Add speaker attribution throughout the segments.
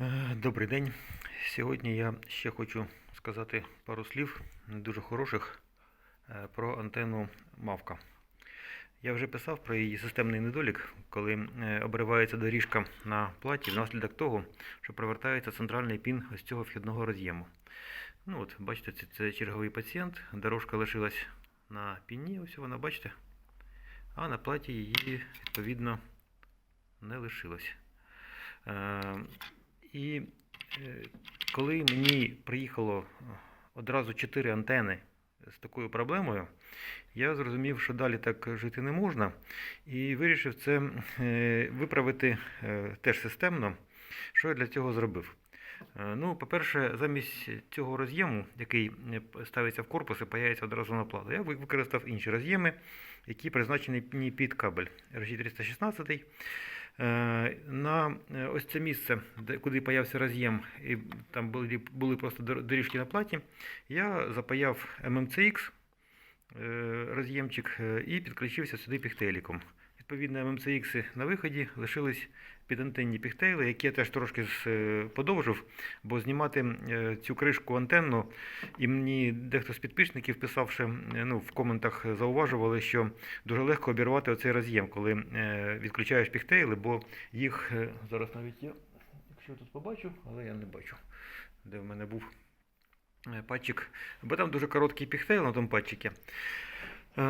Speaker 1: Е, Добрий день. Сьогодні я ще хочу сказати пару слів дуже хороших е, про антенну Мавка. Я вже писав про її системний недолік, коли е, обривається доріжка на платі внаслідок того, що провертається центральний пін ось цього вхідного роз'єму. Ну от, бачите, це, це черговий пацієнт. Дорожка лишилась на піні, ось вона, бачите, а на платі її відповідно не лишилось. І е, коли мені приїхало е, одразу 4 антени з такою проблемою, я зрозумів, що далі так жити не можна, і вирішив це е, виправити теж системно. Що я для цього зробив? Ну, по-перше, замість цього роз'єму, який ставиться в корпус і паяється одразу на плату, я використав інші роз'єми, які призначені під кабель RG316. Е, На е, ось це місце, куди паявся роз'єм, і там були, були просто дор- доріжки на платі, я запаяв MMCX е, роз'ємчик е, і підключився сюди піхтеліком. Відповідно, MMCX на виході лишились підантенні піхтейли, які я теж трошки е, подовжив, бо знімати е, цю кришку антенну, і мені дехто з підписників, писавши е, ну, в коментах, зауважували, що дуже легко обірвати оцей роз'єм, коли відключаєш піхтейли, бо їх зараз навіть я, якщо тут побачу, але я не бачу, де в мене був патчик, бо там дуже короткий піхтейл на тому патчикі. Е,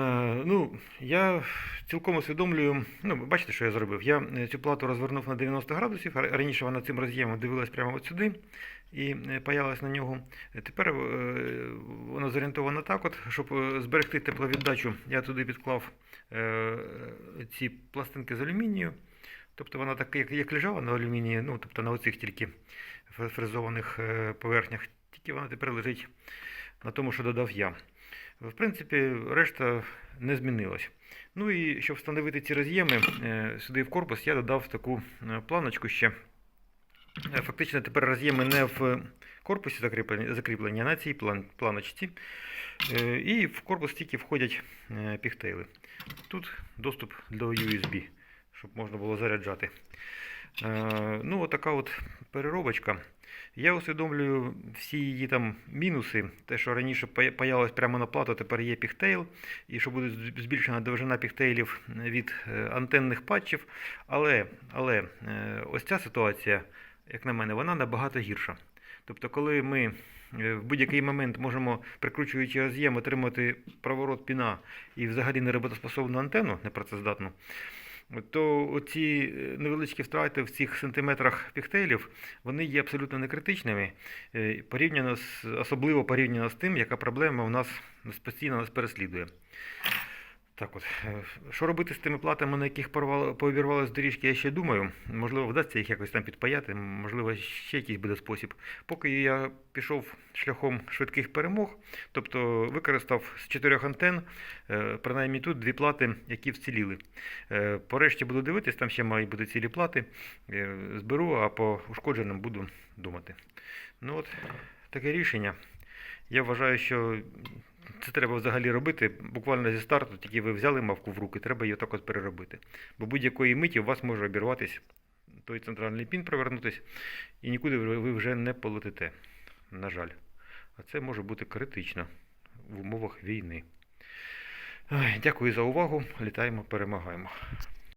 Speaker 1: ну, я цілком усвідомлюю, ну, бачите, що я зробив. Я е, цю плату розвернув на 90 градусів. Раніше вона цим роз'ємом дивилась прямо от сюди і е, паялась на нього. Тепер вона зорієнтована так, от, щоб зберегти тепловіддачу, я туди підклав ці пластинки з алюмінію. Тобто вона так, як, як лежала на алюмінії, ну, тобто на оцих тільки фре- фрезованих поверхнях, тільки вона тепер лежить на тому, що додав я. В принципі, решта не змінилась. Ну і щоб встановити ці роз'єми е, сюди в корпус, я додав таку е, планочку ще. Е, Фактично тепер роз'єми не в корпусі закріплені, а на цій планочці. І в корпус тільки входять піхтейли. Тут доступ до USB, щоб можна було заряджати. Ну, отака от переробочка. Я усвідомлюю всі її там мінуси, те, що раніше пая- паялось прямо на плату, тепер є піхтейл, і що буде збільшена довжина піхтейлів від е, антенних патчів. Але, але е, ось ця ситуація, як на мене, вона набагато гірша. Тобто, коли ми е, в будь-який момент можемо, прикручуючи роз'єм, отримати проворот піна і взагалі нероботоспособну антенну, непрацездатну, то оці е, невеличкі втрати в цих сантиметрах піктейлів вони є абсолютно некритичними, е, порівняно з, особливо порівняно з тим, яка проблема у нас постійно нас переслідує. Так от, що робити з тими платами, на яких пообірвалися доріжки, я ще думаю. Можливо, вдасться їх якось там підпаяти, можливо, ще якийсь буде спосіб. Поки я пішов шляхом швидких перемог, тобто використав з чотирьох антен, е, принаймні тут дві плати, які вціліли. Е, Порешті буду дивитись, там ще мають бути цілі плати. Е, Зберу, а по ушкодженим буду думати. Ну от таке рішення. Я вважаю, що це треба взагалі робити буквально зі старту, тільки ви взяли мавку в руки, треба її так от переробити. Бо будь-якої миті у вас може обірватися той центральний пін провернутись, і нікуди ви вже не полетите. На жаль. А це може бути критично в умовах війни. Дякую за увагу. Літаємо, перемагаємо.